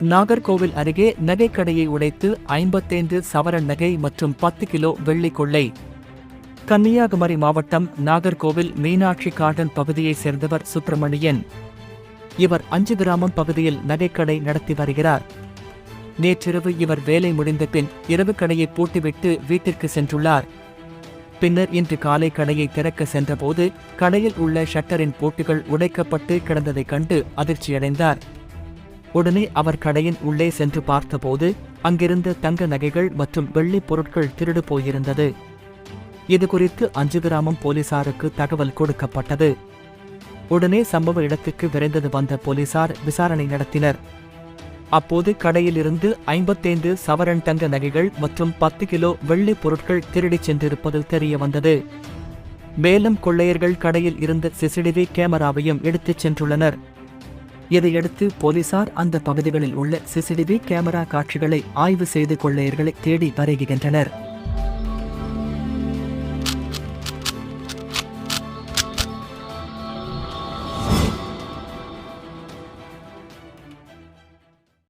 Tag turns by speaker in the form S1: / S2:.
S1: நாகர்கோவில் அருகே நகைக்கடையை உடைத்து ஐம்பத்தைந்து சவரன் நகை மற்றும் பத்து கிலோ வெள்ளி கொள்ளை. கன்னியாகுமரி மாவட்டம் நாகர்கோவில் மீனாட்சி கார்டன் பகுதியைச் சேர்ந்தவர் சுப்பிரமணியன். இவர் அஞ்சு கிராமம் பகுதியில் நகைக்கடை நடத்தி வருகிறார். நேற்றிரவு இவர் வேலை முடிந்த பின் இரவு கடையை பூட்டிவிட்டு வீட்டிற்கு சென்றுள்ளார். பின்னர் இன்று காலை கடையை திறக்க சென்றபோது கடையில் உள்ள ஷட்டரின் போட்டுகள் உடைக்கப்பட்டு கிடந்ததைக் கண்டு அதிர்ச்சியடைந்தார். உடனே அவர் கடையின் உள்ளே சென்று பார்த்தபோது அங்கிருந்த தங்க நகைகள் மற்றும் வெள்ளிப் பொருட்கள் திருடு போயிருந்தது. இது குறித்து அஞ்சு கிராமம் போலீசாருக்கு தகவல் கொடுக்கப்பட்டது. உடனே சம்பவ இடத்துக்கு விரைந்தது வந்த போலீசார் விசாரணை நடத்தினர். அப்போது கடையிலிருந்து ஐம்பத்தைந்து சவரன் தங்க நகைகள் மற்றும் பத்து கிலோ வெள்ளிப் பொருட்கள் திருடிச் சென்றிருப்பது தெரிய வந்தது. மேலும் கொள்ளையர்கள் கடையில் இருந்த சிசிடிவி கேமராவையும் எடுத்துச் சென்றுள்ளனர். இதையடுத்து போலீசார் அந்த பகுதிகளில் உள்ள சிசிடிவி கேமரா காட்சிகளை ஆய்வு செய்து கொள்ளையர்களை தேடி வருகின்றனர்.